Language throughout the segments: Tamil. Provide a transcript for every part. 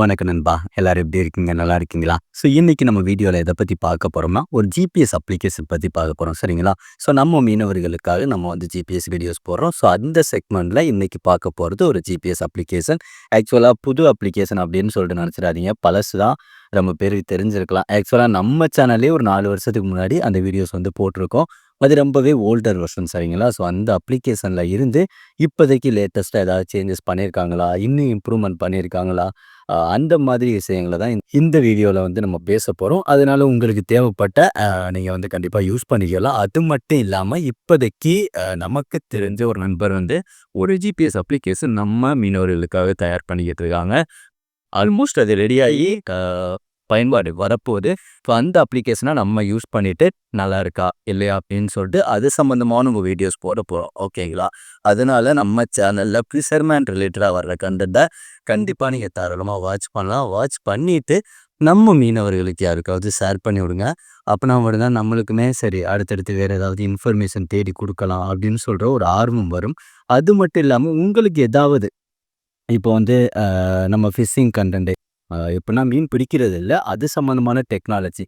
வணக்கம் நண்பா. எல்லாரும் எப்படி இருக்கீங்க? நல்லா இருக்கீங்களா? ஸோ இன்னைக்கு நம்ம வீடியோவில் எதை பற்றி பார்க்க போகிறோம்னா ஒரு ஜிபிஎஸ் அப்ளிகேஷன் பற்றி பார்க்க போகிறோம் சரிங்களா? ஸோ நம்ம மீனவர்களுக்காக நம்ம வந்து ஜிபிஎஸ் வீடியோஸ் போடுறோம். ஸோ அந்த செக்மெண்ட்டில் இன்னைக்கு பார்க்க போகிறது ஒரு ஜிபிஎஸ் அப்ளிகேஷன் ஆக்சுவலாக புது அப்ளிகேஷன் அப்படின்னு சொல்லிட்டு நினச்சிடாதீங்க. பழசு தான். ரொம்ப பேருக்கு தெரிஞ்சிருக்கலாம். ஆக்சுவலாக நம்ம சேனல்லே ஒரு நாலு வருஷத்துக்கு முன்னாடி அந்த வீடியோஸ் வந்து போட்டிருக்கோம். அது ரொம்பவே ஓல்டர் வெர்ஷன் சரிங்களா? ஸோ அந்த அப்ளிகேஷனில் இருந்து இப்போதைக்கு லேட்டஸ்ட்டாக ஏதாவது சேஞ்சஸ் பண்ணியிருக்காங்களா? இன்னும் இம்ப்ரூவ்மெண்ட் பண்ணியிருக்காங்களா? அந்த மாதிரி விஷயங்களை தான் இந்த- வீடியோவில் வந்து நம்ம பேச போகிறோம் அதனால உங்களுக்கு தேவைப்பட்ட நீங்கள் வந்து கண்டிப்பாக யூஸ் பண்ணிக்கலாம். அது மட்டும் இல்லாமல் இப்போதைக்கு நமக்கு தெரிஞ்ச ஒரு நண்பர் வந்து ஒரு ஜிபிஎஸ் அப்ளிகேஷன் நம்ம மீனவர்களுக்காக தயார் பண்ணிக்கிட்டு இருக்காங்க. ஆல்மோஸ்ட் அது ரெடியாகி பயன்பாடு வரப்போகுது. ஸோ அந்த அப்ளிகேஷனை நம்ம யூஸ் பண்ணிவிட்டு நல்லா இருக்கா இல்லையா அப்படின்னு சொல்லிட்டு அது சம்மந்தமான உங்கள் வீடியோஸ் போட போகிறோம் ஓகேங்களா அதனால நம்ம சேனலில் ஃபிஷர்மேன் ரிலேட்டடாக வர்ற கண்டென்ட்டை கண்டிப்பாக நீங்கள் தாராளமாக வாட்ச் பண்ணலாம். வாட்ச் பண்ணிவிட்டு நம்ம மீனவர்களுக்கு யாருக்காவது ஷேர் பண்ணி விடுங்க. அப்போனா மட்டும்தான் நம்மளுக்குமே சரி அடுத்தடுத்து வேறு ஏதாவது இன்ஃபர்மேஷன் தேடி கொடுக்கலாம் அப்படின்னு சொல்கிற ஒரு ஆர்வம் வரும். அது மட்டும் இல்லாமல் உங்களுக்கு ஏதாவது இப்போ வந்து நம்ம ஃபிஷ்ஷிங் கண்டென்ட் எப்படின்னா மீன் பிடிக்கிறது இல்லை அது சம்மந்தமான டெக்னாலஜி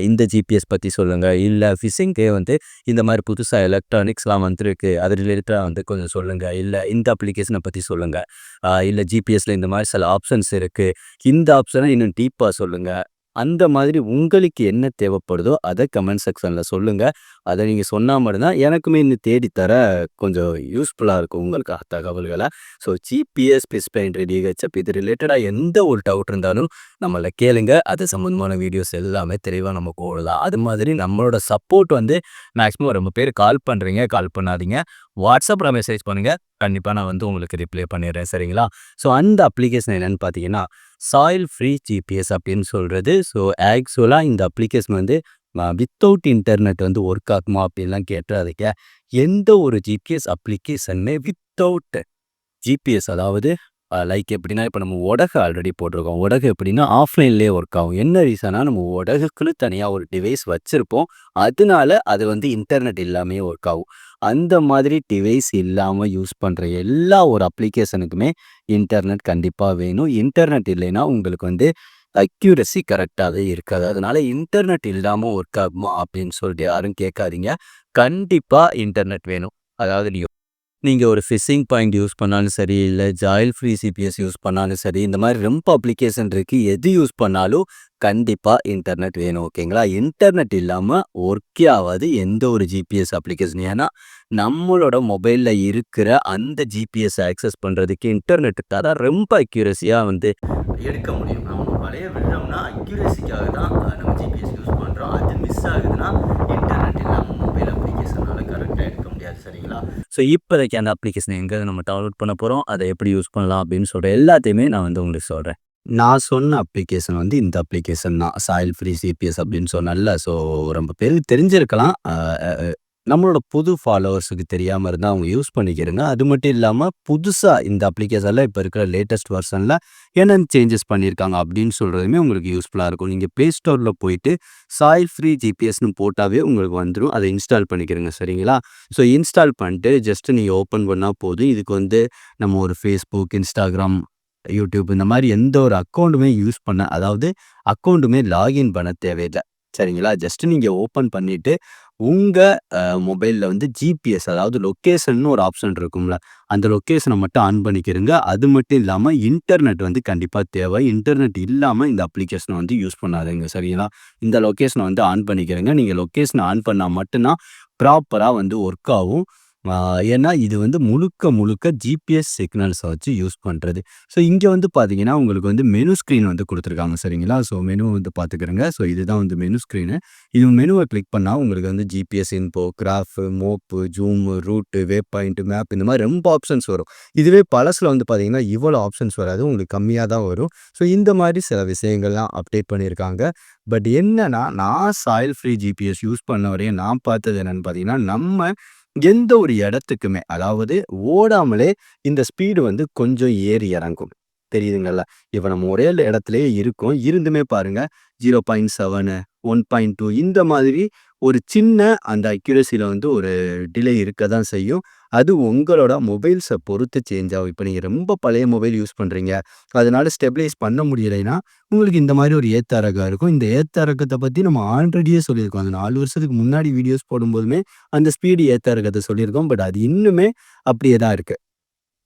இந்த ஜிபிஎஸ் பற்றி சொல்லுங்கள் இல்லை ஃபிஷிங்கே வந்து இந்த மாதிரி புதுசாக எலக்ட்ரானிக்ஸ்லாம் வந்துருக்கு. அது ரிலேட்டடாக வந்து கொஞ்சம் சொல்லுங்கள் இல்லை இந்த அப்ளிகேஷனை பற்றி சொல்லுங்கள் இல்லை ஜிபிஎஸில் இந்த மாதிரி சில ஆப்ஷன்ஸ் இருக்குது இந்த ஆப்ஷனை இன்னும் டீப்பாக சொல்லுங்கள் அந்த மாதிரி உங்களுக்கு என்ன தேவைப்படுதோ அதை கமெண்ட் செக்ஷனில் சொல்லுங்கள் அதை நீங்கள் சொன்னால் மட்டும்தான் எனக்குமே இன்னும் தேடித்தர தர கொஞ்சம் யூஸ்ஃபுல்லாக இருக்கும் உங்களுக்கு தகவல்களை ஸோ ஜிபிஎஸ் பிஸ்பெயின் பெயிண்ட் இது ரிலேட்டடாக எந்த ஒரு டவுட் இருந்தாலும் நம்மளை கேளுங்க. அது சம்மந்தமான வீடியோஸ் எல்லாமே தெளிவாக நம்ம போடலாம். அது மாதிரி நம்மளோட சப்போர்ட் வந்து மேக்ஸிமம் ரொம்ப பேர் கால் பண்ணுறீங்க கால் பண்ணாதீங்க. வாட்ஸ்அப்பில் மெசேஜ் பண்ணுங்கள் கண்டிப்பாக நான் வந்து உங்களுக்கு ரிப்ளை பண்ணிடுறேன். சரிங்களா? ஸோ அந்த அப்ளிகேஷன் என்னென்னு பார்த்தீங்கன்னா சாயில் ஃப்ரீ ஜிபிஎஸ் அப்படின்னு சொல்கிறது ஸோ ஆக்சுவலாக இந்த அப்ளிகேஷன் வந்து வித்தவுட் இன்டர்நெட் வந்து ஒர்க் ஆகுமா அப்படின்லாம் கேட்டுறாதீங்க எந்த ஒரு ஜிபிஎஸ் அப்ளிகேஷனுமே வித்தவுட் ஜிபிஎஸ் அதாவது லைக் எப்படின்னா இப்போ நம்ம உடகு ஆல்ரெடி போட்டிருக்கோம். உடகு எப்படின்னா ஆஃப்லைன்லேயே ஒர்க் ஆகும். என்ன ரீசனாக நம்ம உடகுக்குன்னு தனியாக ஒரு டிவைஸ் வச்சுருப்போம். அதனால அது வந்து இன்டர்நெட் இல்லாமே ஒர்க் ஆகும். அந்த மாதிரி டிவைஸ் இல்லாமல் யூஸ் பண்ணுற எல்லா ஒரு அப்ளிகேஷனுக்குமே இன்டர்நெட் கண்டிப்பாக வேணும். இன்டர்நெட் இல்லைன்னா உங்களுக்கு வந்து அக்யூரசி கரெக்டாகவே இருக்காது. அதனால இன்டர்நெட் இல்லாமல் ஒர்க் ஆகுமா அப்படின்னு சொல்லிட்டு யாரும் கேட்காதீங்க. கண்டிப்பாக இன்டர்நெட் வேணும். அதாவது நீங்கள் நீங்கள் ஒரு ஃபிஷிங் பாயிண்ட் யூஸ் பண்ணாலும் சரி இல்லை ஜாயில் ஃப்ரீ சிபிஎஸ் யூஸ் பண்ணாலும் சரி இந்த மாதிரி ரொம்ப அப்ளிகேஷன் இருக்குது எது யூஸ் பண்ணாலும் கண்டிப்பாக இன்டர்நெட் வேணும் ஓகேங்களா இன்டர்நெட் இல்லாமல் ஒர்க்கே ஆகாது எந்த ஒரு ஜிபிஎஸ் அப்ளிகேஷன் ஏன்னா நம்மளோட மொபைலில் இருக்கிற அந்த ஜிபிஎஸ் ஆக்சஸ் பண்ணுறதுக்கு இன்டர்நெட் தான் ரொம்ப அக்யூரஸியாக வந்து எடுக்க முடியும். நம்ம பழைய விடுறோம்னா அக்யூரஸிக்காக தான் நம்ம ஜிபிஎஸ் யூஸ் பண்ணுறோம் அது மிஸ் ஆகுதுன்னா இன்டர்நெட் இல்லாமல் மொபைல் அப்ளிகேஷனால் கரெக்டாக எடுக்க முடியாது ஸோ இப்போதைக்கு அந்த அப்ளிகேஷன் எங்கே நம்ம டவுன்லோட் பண்ண போகிறோம் அதை எப்படி யூஸ் பண்ணலாம்? அப்படின்னு சொல்கிற எல்லாத்தையுமே நான் வந்து உங்களுக்கு சொல்கிறேன் நான் சொன்ன அப்ளிகேஷன் வந்து இந்த அப்ளிகேஷன் தான். சாயில் ஃப்ரீ சிபிஎஸ் அப்படின்னு சொன்னல ஸோ ரொம்ப பேருக்கு தெரிஞ்சிருக்கலாம். நம்மளோட புது ஃபாலோவர்ஸுக்கு தெரியாமல் இருந்தால் அவங்க யூஸ் பண்ணிக்கிறங்க அது மட்டும் இல்லாமல் புதுசாக இந்த அப்ளிகேஷனில் இப்போ இருக்கிற லேட்டஸ்ட் வெர்ஷனில் என்னென்ன சேஞ்சஸ் பண்ணியிருக்காங்க அப்படின்னு சொல்கிறதுமே உங்களுக்கு யூஸ்ஃபுல்லாக இருக்கும். நீங்கள் ப்ளே ஸ்டோரில் போயிட்டு சாயில் ஃப்ரீ ஜிபிஎஸ்னு போட்டாவே உங்களுக்கு வந்துடும் அதை இன்ஸ்டால் பண்ணிக்கிறங்க சரிங்களா? ஸோ இன்ஸ்டால் பண்ணிட்டு ஜஸ்ட்டு நீங்கள் ஓப்பன் பண்ணால் போதும். இதுக்கு வந்து நம்ம ஒரு ஃபேஸ்புக் இன்ஸ்டாகிராம் யூடியூப் இந்த மாதிரி எந்த ஒரு அக்கௌண்ட்டுமே யூஸ் பண்ண அதாவது அக்கௌண்ட்டுமே லாகின் பண்ண தேவையில்லை சரிங்களா? ஜஸ்ட் நீங்கள் ஓப்பன் பண்ணிவிட்டு உங்கள் மொபைலில் வந்து ஜிபிஎஸ் அதாவது லொக்கேஷன்னு ஒரு ஆப்ஷன் இருக்கும்ல. அந்த லொக்கேஷனை மட்டும் ஆன் பண்ணிக்கிறங்க அது மட்டும் இல்லாமல் இன்டர்நெட் வந்து கண்டிப்பாக தேவை. இன்டர்நெட் இல்லாமல் இந்த அப்ளிகேஷனை வந்து யூஸ் பண்ணாதுங்க சரிங்களா? இந்த லொக்கேஷனை வந்து ஆன் பண்ணிக்கிறங்க நீங்கள் லொக்கேஷனை ஆன் பண்ணால் மட்டும்தான் ப்ராப்பராக வந்து ஒர்க் ஆகும். ஏன்னா இது வந்து முழுக்க முழுக்க ஜிபிஎஸ் சிக்னல்ஸை வச்சு யூஸ் பண்ணுறது ஸோ இங்கே வந்து பார்த்தீங்கன்னா உங்களுக்கு வந்து மெனு ஸ்க்ரீன் வந்து கொடுத்துருக்காங்க சரிங்களா? ஸோ மெனு வந்து பார்த்துக்கிறங்க ஸோ இதுதான் வந்து மெனு ஸ்க்ரீனு இது மெனுவை கிளிக் பண்ணால் உங்களுக்கு வந்து GPS info graph map zoom route way point map இந்த மாதிரி ரொம்ப ஆப்ஷன்ஸ் வரும். இதுவே பழசில் வந்து பார்த்தீங்கன்னா இவ்வளோ ஆப்ஷன்ஸ் வராது. உங்களுக்கு கம்மியாக தான் வரும். ஸோ இந்த மாதிரி சில விஷயங்கள்லாம் அப்டேட் பண்ணியிருக்காங்க பட் என்னன்னா நான் சாயில் ஃப்ரீ ஜிபிஎஸ் யூஸ் பண்ண வரையும் நான் பார்த்தது என்னென்னு பார்த்தீங்கன்னா நம்ம எந்த ஒரு இடத்துக்குமே அதாவது ஓடாமலே இந்த ஸ்பீடு வந்து கொஞ்சம் ஏறி இறங்கும். தெரியுதுங்களா? இப்போ நம்ம ஒரே இடத்துலயே இருக்கோம். இருந்துமே பாருங்க zero point seven one point two இந்த மாதிரி ஒரு சின்ன அந்த அக்யூரஸியில் வந்து ஒரு டிலே இருக்க தான் செய்யும். அது உங்களோட மொபைல்ஸை பொறுத்து சேஞ்ச் ஆகும். இப்போ நீங்கள் ரொம்ப பழைய மொபைல் யூஸ் பண்ணுறீங்க அதனால் ஸ்டெபிலைஸ் பண்ண முடியலைன்னா உங்களுக்கு இந்த மாதிரி ஒரு ஏத்தரகம் இருக்கும். இந்த ஏத்தரகத்தை பற்றி நம்ம ஆல்ரெடியே சொல்லியிருக்கோம். அந்த நாலு வருஷத்துக்கு முன்னாடி வீடியோஸ் போடும்போதுமே அந்த ஸ்பீடு ஏத்த சொல்லியிருக்கோம். பட் அது இன்னுமே அப்படியே தான் இருக்குது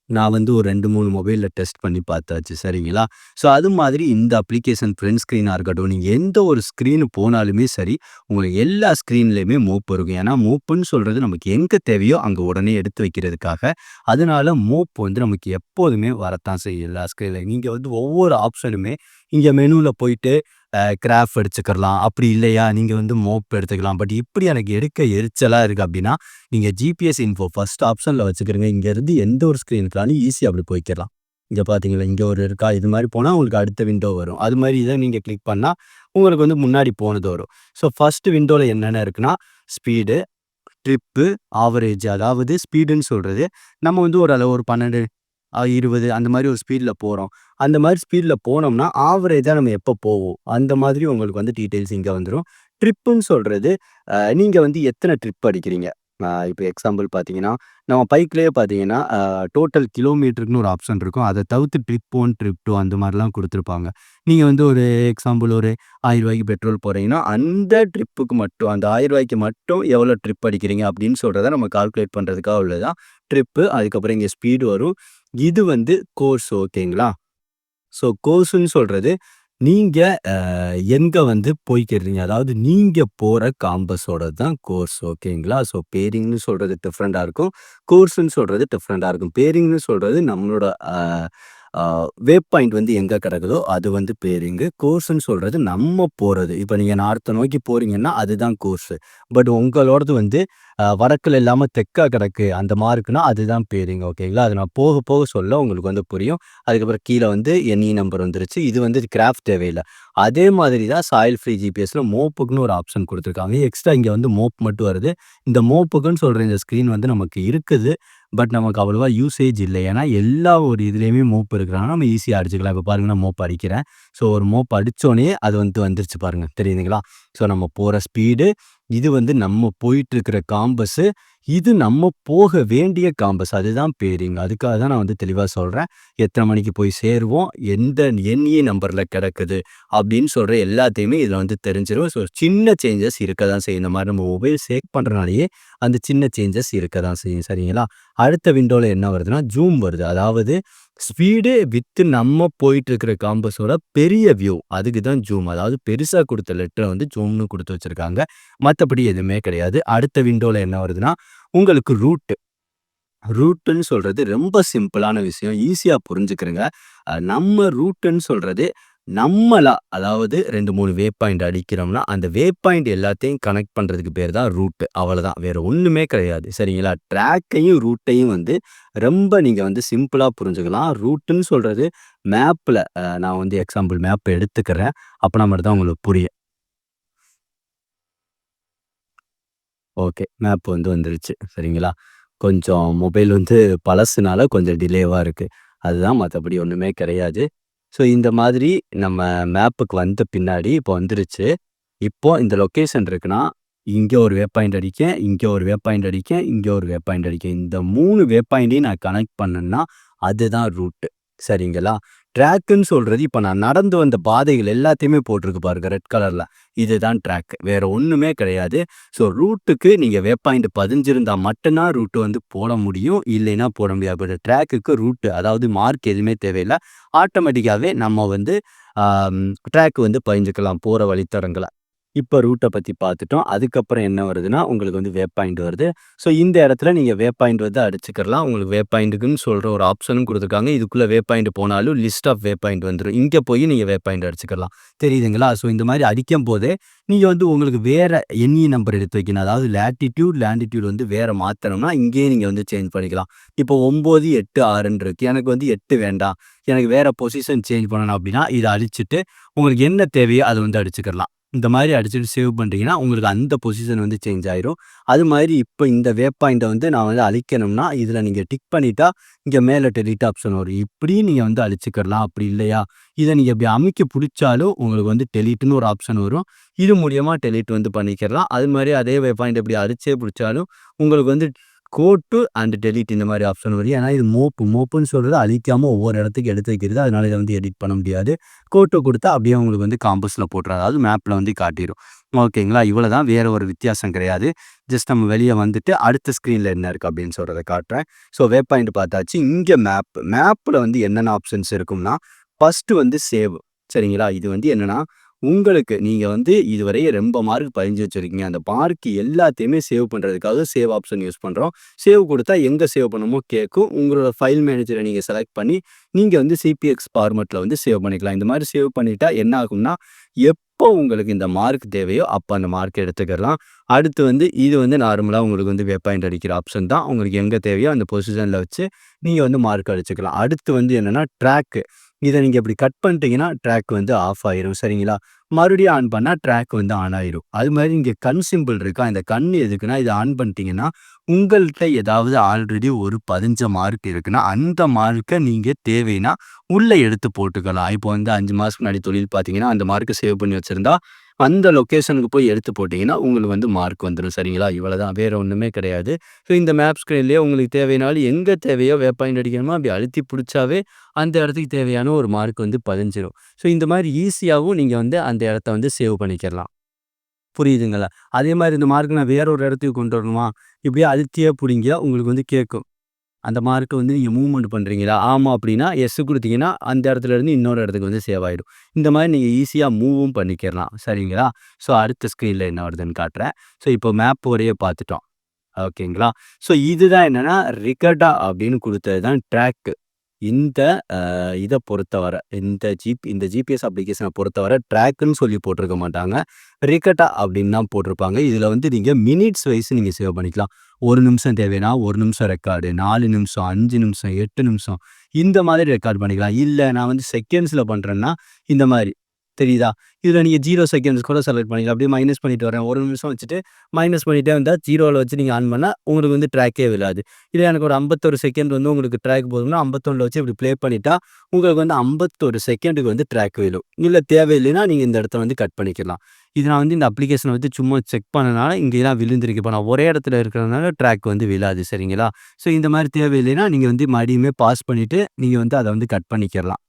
நான் வந்து ஒரு ரெண்டு மூணு மொபைலில் டெஸ்ட் பண்ணி பார்த்தாச்சு சரிங்களா? ஸோ அது மாதிரி இந்த அப்ளிகேஷன் ஃப்ரண்ட் ஸ்க்ரீனாக இருக்கட்டும் நீங்கள் எந்த ஒரு ஸ்க்ரீனு போனாலுமே சரி உங்களுக்கு எல்லா ஸ்க்ரீன்லேயுமே மூப் இருக்கும். ஏன்னா மூப்புன்னு சொல்கிறது நமக்கு எங்கே தேவையோ அங்கே உடனே எடுத்து வைக்கிறதுக்காக. அதனால மூப்பு வந்து நமக்கு எப்போதுமே வரத்தான் செய்யும் எல்லா ஸ்க்ரீனில் நீங்கள் வந்து ஒவ்வொரு ஆப்ஷனுமே இங்கே மெனுவில் போயிட்டு கிராஃப் எடுத்துக்கலாம். அப்படி இல்லையா? நீங்கள் வந்து மோப் எடுத்துக்கலாம். பட் இப்படி எனக்கு எடுக்க எரிச்சலாக இருக்குது அப்படின்னா நீங்கள் ஜிபிஎஸ் இன்ஃபோ ஃபஸ்ட் ஆப்ஷனில் வச்சுக்கிறீங்க இங்கேருந்து எந்த ஒரு ஸ்க்ரீன் இருக்காலும் ஈஸியாக அப்படி போய்க்கலாம் இங்கே பார்த்தீங்களா இங்கே ஒரு இருக்கா? இது மாதிரி போனால் உங்களுக்கு அடுத்த விண்டோ வரும். அது மாதிரி இதை நீங்கள் கிளிக் பண்ணால் உங்களுக்கு வந்து முன்னாடி போனது வரும். ஸோ ஃபஸ்ட்டு விண்டோவில் என்னென்ன இருக்குன்னா ஸ்பீடு ட்ரிப்பு ஆவரேஜ் அதாவது ஸ்பீடுன்னு சொல்கிறது நம்ம வந்து ஒரு அளவு ஒரு பன்னெண்டு இருபது அந்த மாதிரி ஒரு ஸ்பீடில் போகிறோம் அந்த மாதிரி ஸ்பீடில் போனோம்னா ஆவரேஜாக நம்ம எப்போ போவோம்? அந்த மாதிரி உங்களுக்கு வந்து டீட்டெயில்ஸ் இங்கே வந்துடும் ட்ரிப்புன்னு சொல்கிறது நீங்கள் வந்து எத்தனை ட்ரிப் அடிக்கிறீங்க? இப்போ எக்ஸாம்பிள் பார்த்தீங்கன்னா நம்ம பைக்லேயே பார்த்தீங்கன்னா டோட்டல் கிலோமீட்டருக்குன்னு ஒரு ஆப்ஷன் இருக்கும். அதை தவிர்த்து ட்ரிப் ஒன் ட்ரிப் டூ அந்த மாதிரிலாம் கொடுத்துருப்பாங்க. நீங்கள் வந்து ஒரு எக்ஸாம்பிள் ஒரு ஆயிரரூபாய்க்கு பெட்ரோல் போகிறீங்கன்னா அந்த ட்ரிப்புக்கு மட்டும் அந்த ஆயிரரூபாய்க்கு மட்டும் எவ்வளோ ட்ரிப் அடிக்கிறீங்க அப்படின்னு சொல்கிறத நம்ம கால்குலேட் பண்ணுறதுக்காக உள்ளதான் ட்ரிப்பு அதுக்கப்புறம் இங்கே ஸ்பீடு வரும். இது வந்து கோர்ஸ் ஓகேங்களா? ஸோ கோர்ஸுன்னு சொல்கிறது நீங்கள் எங்கே வந்து போய்க்கிறீங்க அதாவது நீங்கள் போகிற காம்பஸோட தான் கோர்ஸ் ஓகேங்களா? ஸோ பேரிங்னு சொல்கிறது டிஃப்ரெண்ட்டாக இருக்கும். கோர்ஸுன்னு சொல்கிறது டிஃப்ரெண்ட்டாக இருக்கும். பேரிங்னு சொல்கிறது நம்மளோட வே பாயிண்ட் வந்து எங்கே கிடக்குதோ அது வந்து பேரிங்கு கோர்ஸ்ன்னு சொல்கிறது நம்ம போகிறது இப்போ நீங்கள் நார்த்தை நோக்கி போகிறீங்கன்னா அதுதான் கோர்ஸு பட் உங்களோடது வந்து வடக்கில் இல்லாமல் தெற்காக கிடக்கு. அந்த மார்க்குனா அதுதான் பேரிங் ஓகேங்களா அது நான் போக போக சொல்ல உங்களுக்கு வந்து புரியும். அதுக்கப்புறம் கீழே வந்து என்இ நம்பர் வந்துருச்சு. இது வந்து கிராஃப்ட் தேவையில்லை. அதே மாதிரி தான் சாயில் ஃப்ரீ ஜிபிஎஸ்ல மோப்புக்குன்னு ஒரு ஆப்ஷன் கொடுத்துருக்காங்க. எக்ஸ்ட்ரா இங்கே வந்து மோப் மட்டும் வருது. இந்த மோப்புக்குன்னு சொல்கிற இந்த ஸ்க்ரீன் வந்து நமக்கு இருக்குது. பட் நமக்கு அவ்வளோவா யூசேஜ் இல்லை. ஏன்னா எல்லா ஒரு இதுலேயுமே மோப் இருக்கிறாங்க. நம்ம ஈஸியாக அடிச்சுக்கலாம். இப்போ பாருங்கள் நான் மோப் அடிக்கிறேன். ஸோ ஒரு மோப் அடித்தோடனே அது வந்து வந்துருச்சு பாருங்கள் தெரியுதுங்களா? ஸோ நம்ம போகிற ஸ்பீடு இது வந்து நம்ம போயிட்டு இருக்கிற காம்பஸு இது நம்ம போக வேண்டிய காம்பஸ் அதுதான் பேரிங் அதுக்காக தான் நான் வந்து தெளிவாக சொல்கிறேன் எத்தனை மணிக்கு போய் சேருவோம்? எந்த எண்ணிய நம்பரில் கிடக்குது? அப்படின்னு சொல்கிற எல்லாத்தையுமே இதில் வந்து தெரிஞ்சிடும் ஸோ சின்ன சேஞ்சஸ் இருக்க தான் செய்யும். இந்த மாதிரி நம்ம மொபைல் சேக் பண்ணுறனாலேயே அந்த சின்ன சேஞ்சஸ் இருக்க தான் செய்யும். சரிங்களா? அடுத்த விண்டோவில் என்ன வருதுன்னா ஜூம் வருது. அதாவது ஸ்பீடு வித்து நம்ம போயிட்டு இருக்கிற காம்பஸோட பெரிய வியூ அதுக்கு தான் ஜூம் அதாவது பெருசாக கொடுத்த லெட்டரை வந்து ஜூம்னு கொடுத்து வச்சுருக்காங்க. மற்றபடி எதுவுமே கிடையாது. அடுத்த விண்டோவில் என்ன வருதுன்னா உங்களுக்கு ரூட்டு ரூட்டுன்னு சொல்கிறது ரொம்ப சிம்பிளான விஷயம். ஈஸியாக புரிஞ்சுக்கிறேங்க. நம்ம ரூட்டுன்னு சொல்கிறது நம்மளா அதாவது ரெண்டு மூணு வே பாயிண்ட் அடிக்கிறோம்னா அந்த வே பாயிண்ட் எல்லாத்தையும் கனெக்ட் பண்ணுறதுக்கு பேர் தான் ரூட்டு அவ்வளோதான் வேறு ஒன்றுமே கிடையாது. சரிங்களா? ட்ராக்கையும் ரூட்டையும் வந்து ரொம்ப நீங்கள் வந்து சிம்பிளாக புரிஞ்சுக்கலாம். ரூட்டுன்னு சொல்கிறது மேப்பில் நான் வந்து எக்ஸாம்பிள் மேப் எடுத்துக்கிறேன். அப்போனா மட்டும் தான் உங்களுக்கு புரியும். ஓகே மேப் வந்து வந்துருச்சு. சரிங்களா? கொஞ்சம் மொபைல் வந்து பழசுனால கொஞ்சம் டிலேவாக இருக்குது அதுதான் மற்றபடி ஒன்றுமே கிடையாது. ஸோ இந்த மாதிரி நம்ம மேப்புக்கு வந்த பின்னாடி இப்போ வந்துருச்சு. இப்போ இந்த லொக்கேஷன் இருக்குன்னா இங்கே ஒரு வே பாயிண்ட் அடிக்கேன் இங்கே ஒரு வே பாயிண்ட் அடிக்கேன் இங்கே ஒரு வே பாயிண்ட் அடிக்கேன். இந்த மூணு வே பாயிண்டையும் நான் கனெக்ட் பண்ணேன்னா அதுதான் ரூட்டு சரிங்களா? ட்ராக்குன்னு சொல்கிறது இப்போ நான் நடந்து வந்த பாதைகள் எல்லாத்தையுமே போட்டிருக்கு பாருங்க ரெட் கலரில் இதுதான் ட்ராக். வேறு ஒன்றுமே கிடையாது. ஸோ ரூட்டுக்கு நீங்கள் வே பாயிண்ட் பதிஞ்சிருந்தால் மட்டும்தான் ரூட்டு வந்து போட முடியும். இல்லைன்னா போட முடியாது. பட் ட்ராக்குக்கு ரூட்டு அதாவது மார்க் எதுவுமே தேவையில்லை. ஆட்டோமேட்டிக்காகவே நம்ம வந்து ட்ராக் வந்து பதிஞ்சுக்கலாம் போகிற வழித்தடங்களை. இப்போ ரூட்டை பற்றி பார்த்துட்டோம். அதுக்கப்புறம் என்ன வருதுன்னா உங்களுக்கு வந்து வே பாயிண்ட் வருது. ஸோ இந்த இடத்துல நீங்கள் வே பாயிண்ட் வந்து அடிச்சுக்கலாம் உங்களுக்கு வே பாயிண்ட்டுக்குன்னு சொல்கிற ஒரு ஆப்ஷனும் கொடுத்துருக்காங்க. இதுக்குள்ளே வே பாயிண்ட் போனாலும் லிஸ்ட் ஆஃப் வே பாயிண்ட் வந்துடும் இங்கே போய் நீங்கள் வே பாயிண்ட் அடிச்சுக்கலாம் தெரியுதுங்களா? ஸோ இந்த மாதிரி அடிக்கும் போதே நீங்கள் வந்து உங்களுக்கு வேறு எண்ணி நம்பர் எடுத்து வைக்கணும். அதாவது லேட்டிடியூட் லேண்டிடியூட் வந்து வேறு மாற்றணும்னா இங்கேயே நீங்கள் வந்து சேஞ்ச் பண்ணிக்கலாம். இப்போ ஒம்பது எட்டு ஆறுன்னு இருக்குது எனக்கு வந்து எட்டு வேண்டாம். எனக்கு வேறு பொசிஷன் சேஞ்ச் பண்ணணும் அப்படின்னா இதை அடிச்சுட்டு உங்களுக்கு என்ன தேவையோ அதை வந்து அடிச்சுக்கலாம் இந்த மாதிரி அடிச்சுட்டு சேவ் பண்ணுறீங்கன்னா உங்களுக்கு அந்த பொசிஷன் வந்து சேஞ்ச் ஆயிரும். அது மாதிரி இப்போ இந்த வேப் பாயிண்ட்டை வந்து நான் வந்து அழிக்கணும்னா இதில் நீங்கள் டிக் பண்ணிட்டா இங்கே மேலே டெலிட் ஆப்ஷன் வரும். இப்படியும் நீங்கள் வந்து அழிச்சிக்கலாம் அப்படி இல்லையா? இதை நீங்கள் இப்படி அமைக்க பிடிச்சாலும் உங்களுக்கு வந்து டெலிட்னு ஒரு ஆப்ஷன் வரும். இது மூலியமாக டெலிட் வந்து பண்ணிக்கிறலாம் அது மாதிரி அதே வே பாயிண்ட் எப்படி அடிச்சே பிடிச்சாலும் உங்களுக்கு வந்து கோட்டு அண்ட் டெலிட் இந்த மாதிரி ஆப்ஷன் வரும் ஏன்னா இது மோப்பு மோப்புன்னு சொல்கிறது அழிக்காமல் ஒவ்வொரு இடத்துக்கு எடுத்து வைக்கிறது. அதனால இதை வந்து எடிட் பண்ண முடியாது. கோட்டை கொடுத்தா அப்படியே உங்களுக்கு வந்து காம்பஸில் போட்டுரும் அதாவது மேப்பில் வந்து காட்டிடும் ஓகேங்களா இவ்வளோ தான் வேறு ஒரு வித்தியாசம் கிடையாது. ஜஸ்ட் நம்ம வெளியே வந்துட்டு அடுத்த ஸ்க்ரீனில் என்ன இருக்குது அப்படின்னு சொல்கிறத காட்டுறேன். ஸோ வே பாயிண்ட் பார்த்தாச்சு. இங்கே மேப் மேப்பில் வந்து என்னென்ன ஆப்ஷன்ஸ் இருக்கும்னா ஃபஸ்ட்டு வந்து சேவ் சரிங்களா? இது வந்து என்னென்னா உங்களுக்கு நீங்கள் வந்து இதுவரையே ரொம்ப மார்க் பதிஞ்சு வச்சுருக்கீங்க. அந்த மார்க் எல்லாத்தையுமே சேவ் பண்ணுறதுக்காக சேவ் ஆப்ஷன் யூஸ் பண்ணுறோம் சேவ் கொடுத்தா எங்கே சேவ் பண்ணணுமோ கேட்கும் உங்களோட ஃபைல் மேனேஜரை நீங்கள் செலக்ட் பண்ணி நீங்கள் வந்து சிபிஎக்ஸ் ஃபார்மெட்டில் வந்து சேவ் பண்ணிக்கலாம். இந்த மாதிரி சேவ் பண்ணிட்டா என்ன ஆகும்னா எப்போ உங்களுக்கு இந்த மார்க் தேவையோ அப்போ அந்த மார்க் எடுத்துக்கலாம். அடுத்து வந்து இது வந்து நார்மலாக உங்களுக்கு வந்து வெப் பாயிண்ட் அடிக்கிற ஆப்ஷன் தான். உங்களுக்கு எங்கே தேவையோ அந்த பொசிஷனில் வச்சு நீங்கள் வந்து மார்க் அடிச்சுக்கலாம். அடுத்து வந்து என்னென்னா ட்ராக்கு இதை நீங்கள் இப்படி கட் பண்ணிட்டீங்கன்னா ட்ராக் வந்து ஆஃப் ஆயிரும் சரிங்களா? மறுபடியும் ஆன் பண்ணால் ட்ராக் வந்து ஆன் ஆயிரும். அது மாதிரி இங்கே கண் சிம்பிள் இருக்கா? இந்த கண் எதுக்குன்னா இதை ஆன் பண்ணிட்டீங்கன்னா உங்கள்கிட்ட ஏதாவது ஆல்ரெடி ஒரு பதிஞ்ச மார்க் இருக்குன்னா அந்த மார்க்கை நீங்கள் தேவைன்னா உள்ளே எடுத்து போட்டுக்கலாம். இப்போ வந்து அஞ்சு மாதத்துக்கு முன்னாடி தொழில் பார்த்தீங்கன்னா அந்த மார்க்கை சேவ் பண்ணி வச்சுருந்தா அந்த லொக்கேஷனுக்கு போய் எடுத்து போட்டிங்கன்னா உங்களுக்கு வந்து மார்க் வந்துடும் சரிங்களா? இவ்வளோ தான் வேறு ஒன்றுமே கிடையாது. ஸோ இந்த மேப் ஸ்க்ரீன்லேயே உங்களுக்கு தேவைனாலும் எங்கே தேவையோ வே பாயிண்ட் அடிக்கணுமோ அப்படி அழுத்தி பிடிச்சாவே அந்த இடத்துக்கு தேவையான ஒரு மார்க் வந்து பதிஞ்சிடும் ஸோ இந்த மாதிரி ஈஸியாகவும் நீங்கள் வந்து அந்த இடத்த வந்து சேவ் பண்ணிக்கலாம் புரியுதுங்களா? அதே மாதிரி இந்த மார்க் நான் வேற ஒரு இடத்துக்கு கொண்டு வரணுமா? இப்படியே அழுத்தியே பிடிங்க உங்களுக்கு வந்து கேட்கும். அந்த மார்க்கை வந்து நீங்கள் மூவ்மெண்ட் பண்ணுறீங்களா ஆமாம் அப்படின்னா எஸ் கொடுத்தீங்கன்னா அந்த இடத்துல இருந்து இன்னொரு இடத்துக்கு வந்து சேவ் ஆகிடும் இந்த மாதிரி நீங்கள் ஈஸியாக மூவும் பண்ணிக்கிறலாம் சரிங்களா? ஸோ அடுத்த ஸ்க்ரீனில் என்ன வருதுன்னு காட்டுறேன். ஸோ இப்போ மேப் ஒரே பார்த்துட்டோம். ஓகேங்களா? ஸோ இதுதான் என்னென்னா ரிகர்டா அப்படின்னு கொடுத்தது தான் ட்ராக்கு இந்த இதை பொறுத்தவரை இந்த ஜிபி இந்த ஜிபிஎஸ் அப்ளிகேஷனை பொறுத்தவரை ட்ராக்குன்னு சொல்லி போட்டிருக்க மாட்டாங்க. ரிக்கட்டா அப்படின்னு தான் போட்டிருப்பாங்க. இதில் வந்து நீங்கள் மினிட்ஸ் வைஸ் நீங்கள் சேவ் பண்ணிக்கலாம். ஒரு நிமிஷம் தேவைன்னா ஒரு நிமிஷம் ரெக்கார்டு நாலு நிமிஷம் அஞ்சு நிமிஷம் எட்டு நிமிஷம் இந்த மாதிரி ரெக்கார்ட் பண்ணிக்கலாம். இல்லை நான் வந்து செகண்ட்ஸில் பண்ணுறேன்னா இந்த மாதிரி. தெரியுதா? இதில் நீங்கள் ஜீரோ செகண்ட்ஸ் கூட செலக்ட் பண்ணிக்கலாம். அப்படியே மைனஸ் பண்ணிட்டு வரேன். ஒரு நிமிஷம் வச்சுட்டு மைனஸ் பண்ணிட்டே வந்தால் ஜீரோவில் வச்சு நீங்கள் ஆன் பண்ணால் உங்களுக்கு வந்து ட்ராக்கே விழாது. இல்லை எனக்கு ஒரு ஐம்பத்தொரு செகண்ட் வந்து உங்களுக்கு ட்ராக் போதும்னா ஐம்பத்தொன்னில் வச்சு இப்படி ப்ளே பண்ணிட்டா உங்களுக்கு வந்து ஐம்பத்தொரு செகண்டுக்கு வந்து ட்ராக் விழும். இல்லை தேவையில்லைன்னா நீங்கள் இந்த இடத்த வந்து கட் பண்ணிக்கலாம். இது நான் வந்து இந்த அப்ளிகேஷனை வந்து சும்மா செக் பண்ணனால இங்கேலாம் விழுந்திருக்கு. இப்போ நான் ஒரே இடத்துல இருக்கிறதுனால ட்ராக் வந்து விழாது. சரிங்களா? ஸோ இந்த மாதிரி தேவையில்லைன்னா நீங்கள் வந்து மறுபடியுமே பாஸ் பண்ணிவிட்டு நீங்கள் வந்து அதை வந்து கட் பண்ணிக்கலாம்.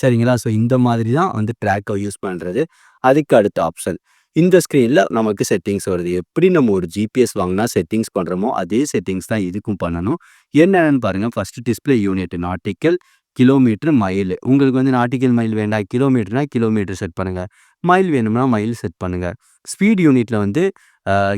சரிங்களா? ஸோ இந்த மாதிரி தான் வந்து ட்ராக்கை யூஸ் பண்ணுறது அதுக்கு அடுத்த ஆப்ஷன் இந்த ஸ்க்ரீனில் நமக்கு செட்டிங்ஸ் வருது. எப்படி நம்ம ஒரு ஜிபிஎஸ் வாங்கினா செட்டிங்ஸ் பண்ணுறோமோ அதே செட்டிங்ஸ் தான் இதுக்கும் பண்ணணும். என்னென்னு பாருங்கள் first display unit nautical kilometre mile உங்களுக்கு வந்து நாட்டிக்கல் மைல் வேண்டாம். கிலோமீட்டர்னா கிலோமீட்டர் செட் பண்ணுங்கள் மைல் வேணும்னா மைல் செட் பண்ணுங்கள் ஸ்பீட் யூனிட்டில் வந்து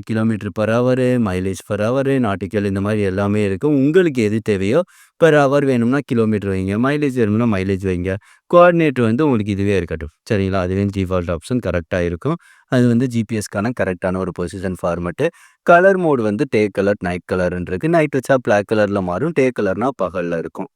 kilometre per hour mileage per hour nautical இந்த மாதிரி எல்லாமே இருக்குது உங்களுக்கு எது தேவையோ பர் ஹவர் வேணும்னா கிலோமீட்டர் வைங்க. மைலேஜ் வேணும்னா மைலேஜ் வைங்க. கோஆர்டினேட்டர் வந்து உங்களுக்கு இதுவே இருக்கட்டும். சரிங்களா? அதுவே டிஃபால்ட் ஆப்ஷன் கரெக்டாக இருக்கும். அது வந்து ஜிபிஎஸ்க்கான கரெக்டான ஒரு பொசிஷன் ஃபார்மெட்டு கலர் மோடு வந்து டே கலர் நைட் கலர்ன்றது நைட் வச்சா பிளாக் கலரில் மாறும். டே கலர்னால் பகலில் இருக்கும்.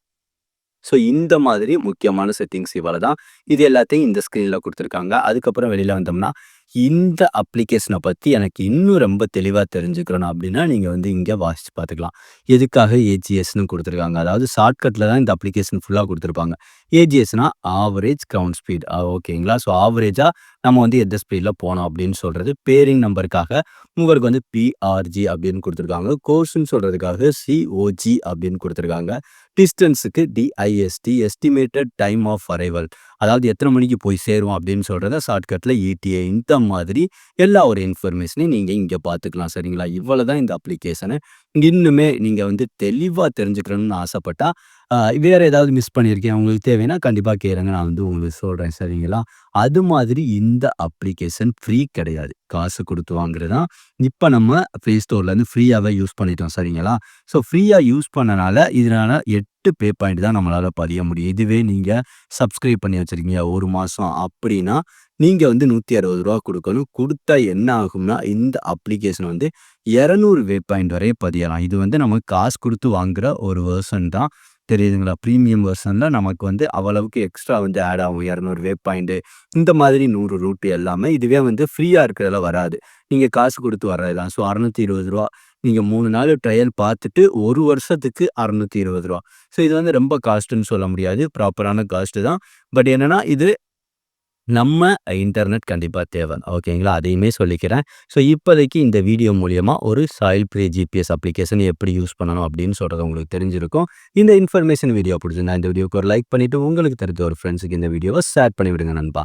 ஸோ இந்த மாதிரி முக்கியமான செட்டிங்ஸ் இவ்வளோ தான் இது எல்லாத்தையும் இந்த ஸ்க்ரீனில் கொடுத்துருக்காங்க. அதுக்கப்புறம் வெளியில் வந்தோம்னா இந்த அப்ளிகேஷனை பற்றி எனக்கு இன்னும் ரொம்ப தெளிவாக தெரிஞ்சுக்கிறோம் அப்படின்னா நீங்கள் வந்து இங்கே வாசித்து பார்த்துக்கலாம். எதுக்காக ஏஜிஎஸ்னு கொடுத்துருக்காங்க? அதாவது ஷார்ட்கட்டில் தான் இந்த அப்ளிகேஷன் ஃபுல்லாக கொடுத்துருப்பாங்க. ஏஜிஎஸ்னா ஆவரேஜ் கிரவுண்ட் ஸ்பீட் ஓகேங்களா ஸோ ஆவரேஜாக நம்ம வந்து எந்த ஸ்பீடில் போனோம் அப்படின்னு சொல்கிறது பேரிங் நம்பருக்காக உங்களுக்கு வந்து பிஆர்ஜி அப்படின்னு கொடுத்துருக்காங்க. கோர்ஸ்ன்னு சொல்கிறதுக்காக சிஓஜி அப்படின்னு கொடுத்துருக்காங்க. டிஸ்டன்ஸுக்கு DIST estimated time of arrival அதாவது எத்தனை மணிக்கு போய் சேரும் அப்படின்னு சொல்கிறத ஷார்ட்கட்டில் இடிஐ இந்த மாதிரி எல்லா ஒரு இன்ஃபர்மேஷனையும் நீங்கள் இங்கே பார்த்துக்கலாம் சரிங்களா? இவ்வளோ தான் இந்த அப்ளிகேஷனை இன்னுமே நீங்கள் வந்து தெளிவாக தெரிஞ்சுக்கணும்னு ஆசைப்பட்டால் வேறு ஏதாவது மிஸ் பண்ணியிருக்கேன் உங்களுக்கு தேவைன்னா கண்டிப்பாக கேளுங்க. நான் வந்து உங்களுக்கு சொல்கிறேன் சரிங்களா? அது மாதிரி இந்த அப்ளிகேஷன் ஃப்ரீ கிடையாது. காசு கொடுத்து வாங்குறது தான். இப்போ நம்ம ப்ளே ஸ்டோர்லேருந்து ஃப்ரீயாகவே யூஸ் பண்ணிட்டோம். சரிங்களா? ஸோ ஃப்ரீயாக யூஸ் பண்ணனால இதனால் எட்டு பே பாயிண்ட் தான் நம்மளால் பதிய முடியும். இதுவே நீங்கள் சப்ஸ்கிரைப் பண்ணி வச்சுருக்கீங்க. ஒரு மாதம் அப்படின்னா நீங்கள் வந்து நூற்றி அறுபது ரூபா கொடுக்கணும். கொடுத்தா என்ன ஆகும்னா இந்த அப்ளிகேஷன் வந்து இரநூறு வே பாயிண்ட் வரைய பதியலாம். இது வந்து நமக்கு காசு கொடுத்து வாங்குகிற ஒரு வேர்ஷன் தான். தெரியுதுங்களா? ப்ரீமியம் வெர்ஷனில் நமக்கு வந்து அவ்வளவுக்கு எக்ஸ்ட்ரா வந்து ஆட் ஆகும். இரநூறு வே பாயிண்ட்டு இந்த மாதிரி நூறு ரூட்டு எல்லாமே இதுவே வந்து ஃப்ரீயாக இருக்கிறதுல வராது. நீங்கள் காசு கொடுத்து வர்றது தான் ஸோ அறநூற்றி இருபது ரூபா. நீங்கள் மூணு நாள் ட்ரையல் பார்த்துட்டு ஒரு வருஷத்துக்கு அறநூற்றி இருபது ரூபா. ஸோ இது வந்து ரொம்ப காஸ்ட்டுன்னு சொல்ல முடியாது. ப்ராப்பரான காஸ்ட்டு தான். பட் என்னென்னா இது நம்ம இன்டர்நெட் கண்டிப்பாக தேவை. ஓகேங்களா? அதையுமே சொல்லிக்கிறேன். ஸோ இப்போதைக்கு இந்த வீடியோ மூலியமாக ஒரு சாயில் ப்ரீ ஜிபிஎஸ் அப்ளிகேஷன் எப்படி யூஸ் பண்ணணும் அப்படின்னு சொல்கிறது உங்களுக்கு தெரிஞ்சிருக்கும். இந்த இன்ஃபர்மேஷன் வீடியோ பிடிச்சிருந்தா இந்த வீடியோக்கு ஒரு லைக் பண்ணிவிட்டு உங்களுக்கு தெரிஞ்ச ஒரு ஃப்ரெண்ட்ஸுக்கு இந்த வீடியோவை ஷேர் பண்ணிவிடுங்க நண்பா.